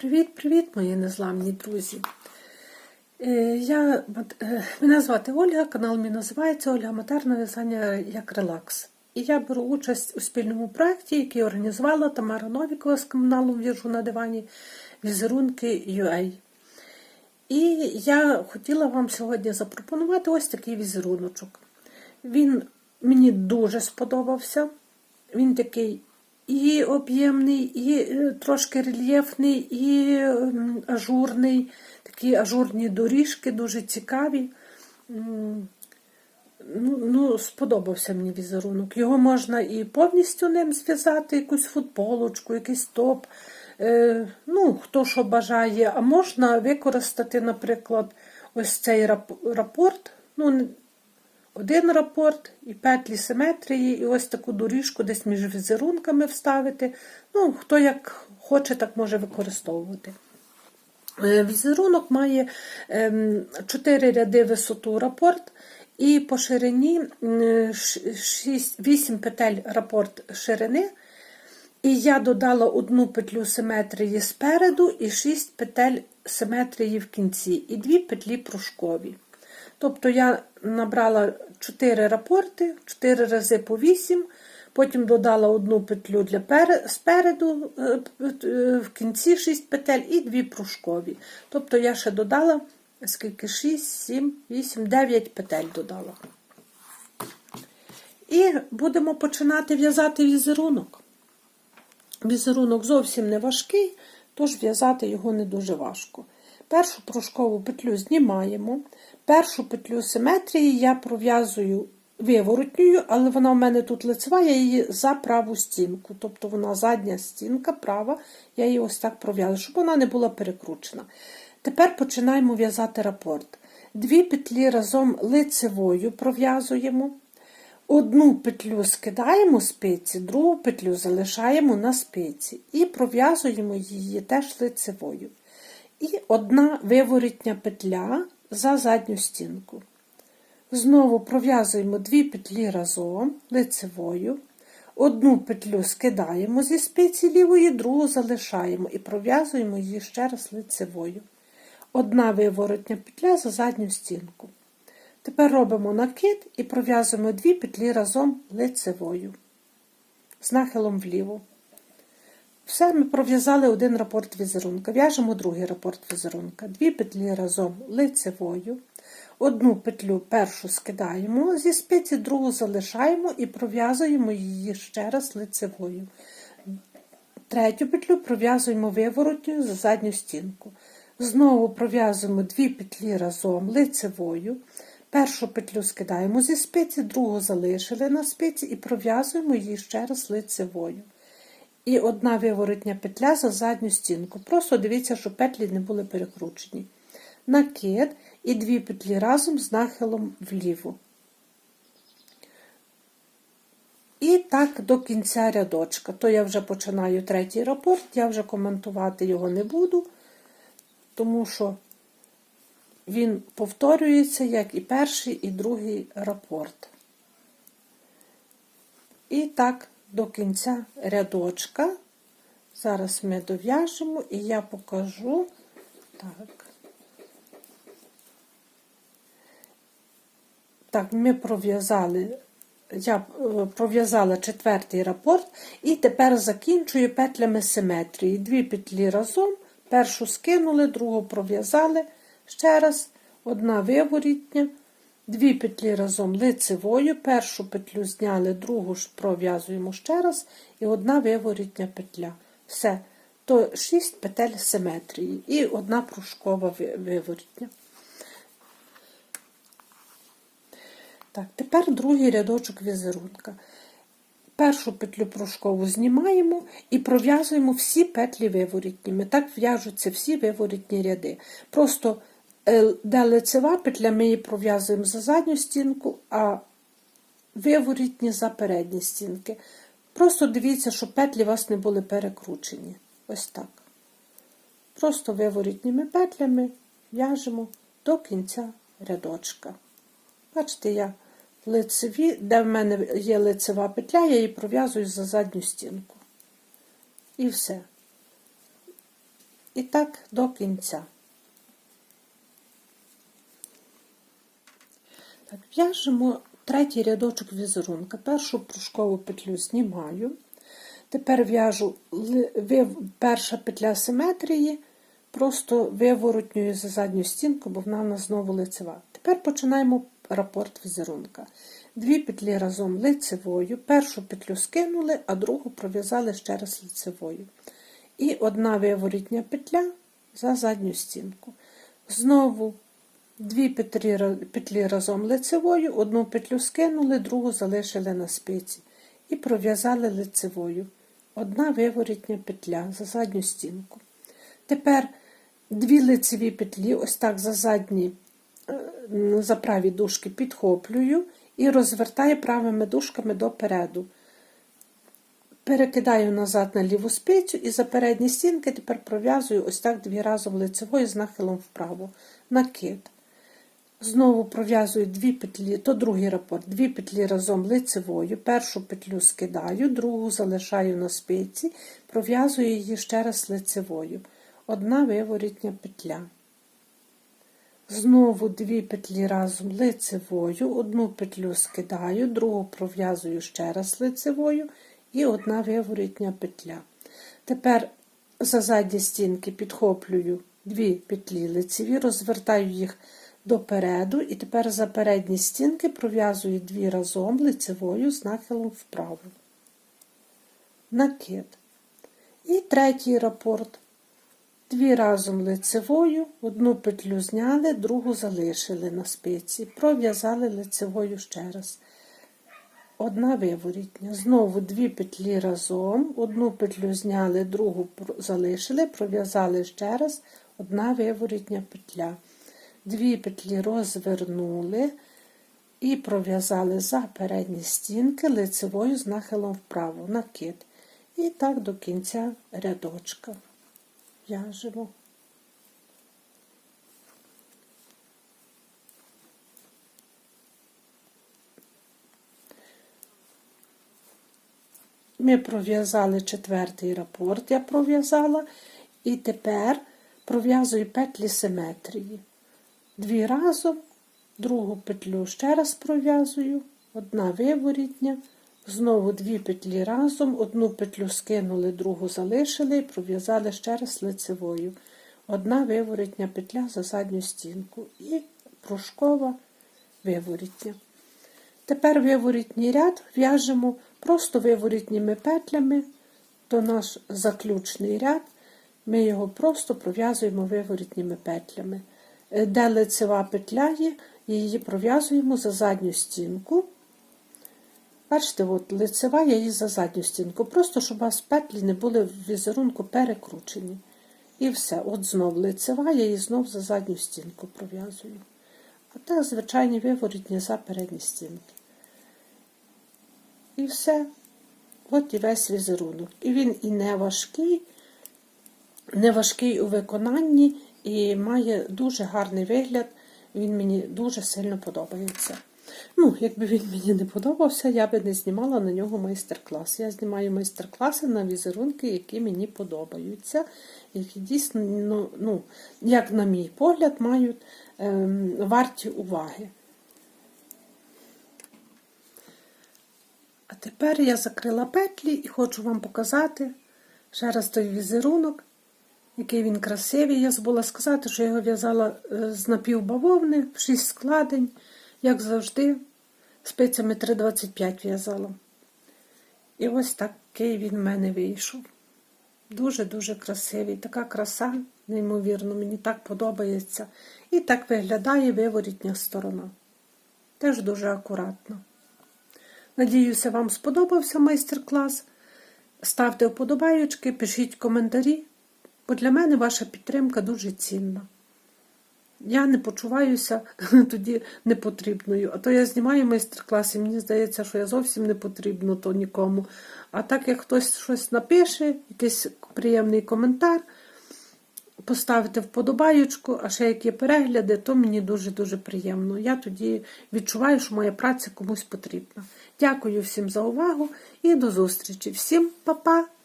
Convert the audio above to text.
Привіт-привіт, мої незламні друзі. Е, Я, е, мене звати Ольга, канал мій називається Ольга Матерна в'язання як релакс. І я беру участь у спільному проєкті, який організувала Тамара Новікова з каналу В'яжу на дивані Візерунки UA. І я хотіла вам сьогодні запропонувати ось такий візеруночок. Він мені дуже сподобався. Він такий і об'ємний, і е, трошки рельєфний, і ем, ажурний. Такі ажурні доріжки, дуже цікаві. Ну, ну, сподобався мені візерунок. Його можна і повністю ним зв'язати, якусь футболочку, якийсь топ. Е, ну, хто що бажає, а можна використати, наприклад, ось цей рап- рапорт. Ну, один рапорт і петлі симетрії, і ось таку доріжку десь між візерунками вставити. Ну, хто як хоче, так може використовувати. Е, Візерунок має 4 ряди висоту рапорт, і по ширині 8 петель рапорт ширини. І я додала одну петлю симетрії спереду і 6 петель симетрії в кінці, і 2 петлі пружкові. Тобто я набрала 4 рапорти, 4 рази по 8, потім додала одну петлю для пере- спереду, е, е, в кінці 6 петель і 2 пружкові. Тобто я ще додала скільки 6, 7, 8, 9 петель додала. І будемо починати в'язати візерунок. Візерунок зовсім не важкий, тож в'язати його не дуже важко. Першу пружкову петлю знімаємо. Першу петлю симетрії я пров'язую виворотньою, але вона в мене тут лицева, я її за праву стінку. Тобто вона задня стінка, права, я її ось так пров'язую, щоб вона не була перекручена. Тепер починаємо в'язати рапорт. Дві петлі разом лицевою пров'язуємо. Одну петлю скидаємо спиці, другу петлю залишаємо на спиці і пров'язуємо її теж лицевою. І одна виворітня петля за задню стінку. Знову пров'язуємо дві петлі разом лицевою. Одну петлю скидаємо зі спиці лівої, другу залишаємо і пров'язуємо її ще раз лицевою. Одна виворотня петля за задню стінку. Тепер робимо накид і пров'язуємо дві петлі разом лицевою, з нахилом вліво. Все, ми пров'язали один рапорт візерунка. В'яжемо другий рапорт візерунка. Дві петлі разом лицевою. Одну петлю першу скидаємо зі спиці, другу залишаємо і пров'язуємо її ще раз лицевою. Третю петлю пров'язуємо виворотньою за задню стінку. Знову пров'язуємо дві петлі разом лицевою. Першу петлю скидаємо зі спиці, другу залишили на спиці і пров'язуємо її ще раз лицевою. І одна виворотня петля за задню стінку. Просто дивіться, щоб петлі не були перекручені. Накид і дві петлі разом з нахилом вліво. І так до кінця рядочка. То я вже починаю третій рапорт, я вже коментувати його не буду, тому що він повторюється, як і перший, і другий рапорт. І так до кінця рядочка. Зараз ми дов'яжемо і я покажу. Так. Так, ми пров'язали, я е, пров'язала четвертий рапорт і тепер закінчую петлями симетрії. Дві петлі разом, першу скинули, другу пров'язали ще раз, одна виворітня, дві петлі разом лицевою, першу петлю зняли, другу пров'язуємо ще раз, і одна виворітня петля. Все. То 6 петель симетрії і одна пружкова ви- виворітня. Так, тепер другий рядочок візерунка. Першу петлю пружкову знімаємо і пров'язуємо всі петлі виворітніми. Так в'яжуться всі виворітні ряди. Просто де лицева петля, ми її пров'язуємо за задню стінку, а виворітні за передні стінки. Просто дивіться, щоб петлі у вас не були перекручені. Ось так. Просто виворітніми петлями в'яжемо до кінця рядочка. Бачите, я лицеві, де в мене є лицева петля, я її пров'язую за задню стінку. І все. І так до кінця. Так, в'яжемо третій рядочок візерунка. Першу пружкову петлю знімаю. Тепер в'яжу перша петля симетрії, просто виворотнюю за задню стінку, бо вона в нас знову лицева. Тепер починаємо рапорт візерунка. Дві петлі разом лицевою, першу петлю скинули, а другу пров'язали ще раз лицевою. І одна виворітня петля за задню стінку. Знову дві петлі, петлі разом лицевою, одну петлю скинули, другу залишили на спиці. І пров'язали лицевою. Одна виворітня петля за задню стінку. Тепер дві лицеві петлі, ось так за задні, е, за праві дужки підхоплюю і розвертаю правими дужками допереду. Перекидаю назад на ліву спицю і за передні стінки тепер пров'язую ось так дві разом лицевою з нахилом вправо. Накид. Знову пров'язую дві петлі, то другий рапорт, дві петлі разом лицевою, першу петлю скидаю, другу залишаю на спиці, пров'язую її ще раз лицевою. Одна виворітня петля. Знову дві петлі разом лицевою, одну петлю скидаю, другу пров'язую ще раз лицевою і одна виворітня петля. Тепер за задні стінки підхоплюю дві петлі лицеві, розвертаю їх допереду, і тепер за передні стінки пров'язую дві разом лицевою з нахилом вправо. Накид. І третій рапорт. Дві разом лицевою, одну петлю зняли, другу залишили на спиці, пров'язали лицевою ще раз. Одна виворітня. Знову дві петлі разом, одну петлю зняли, другу залишили, пров'язали ще раз, одна виворітня петля. Дві петлі розвернули і пров'язали за передні стінки лицевою з нахилом вправо, накид. І так до кінця рядочка в'яжемо. Ми пров'язали четвертий рапорт, я пров'язала, і тепер пров'язую петлі симетрії. Дві разом, другу петлю ще раз пров'язую, одна виворітня, знову дві петлі разом, одну петлю скинули, другу залишили і пров'язали ще раз лицевою. Одна виворітня петля за задню стінку і пружкова виворітня. Тепер виворітній ряд в'яжемо просто виворітніми петлями, то наш заключний ряд, ми його просто пров'язуємо виворітніми петлями. Е, Де лицева петля є, її пров'язуємо за задню стінку. Бачите, от лицева я її за задню стінку, просто щоб у вас петлі не були в візерунку перекручені. І все, от знов лицева, я її знов за задню стінку пров'язую. А так звичайні виворітні за передні стінки. І все. От і весь візерунок. І він і не важкий, не важкий у виконанні і має дуже гарний вигляд. Він мені дуже сильно подобається. Ну, якби він мені не подобався, я би не знімала на нього майстер-клас. Я знімаю майстер-класи на візерунки, які мені подобаються, які дійсно, ну, ну як на мій погляд, мають ем, варті уваги. А тепер я закрила петлі і хочу вам показати ще раз той візерунок, який він красивий. Я забула сказати, що я його в'язала е, з напівбавовни, в 6 складень, як завжди, спицями 3,25 в'язала. І ось такий він в мене вийшов. Дуже-дуже красивий. Така краса, неймовірно, мені так подобається. І так виглядає виворітня сторона. Теж дуже акуратно. Надіюся, вам сподобався майстер-клас. Ставте вподобайочки, пишіть коментарі, бо для мене ваша підтримка дуже цінна. Я не почуваюся тоді непотрібною. А то я знімаю майстер-клас, і мені здається, що я зовсім не потрібна то нікому. А так як хтось щось напише, якийсь приємний коментар, поставити вподобаючку, а ще як є перегляди, то мені дуже-дуже приємно. Я тоді відчуваю, що моя праця комусь потрібна. Дякую всім за увагу і до зустрічі. Всім па-па!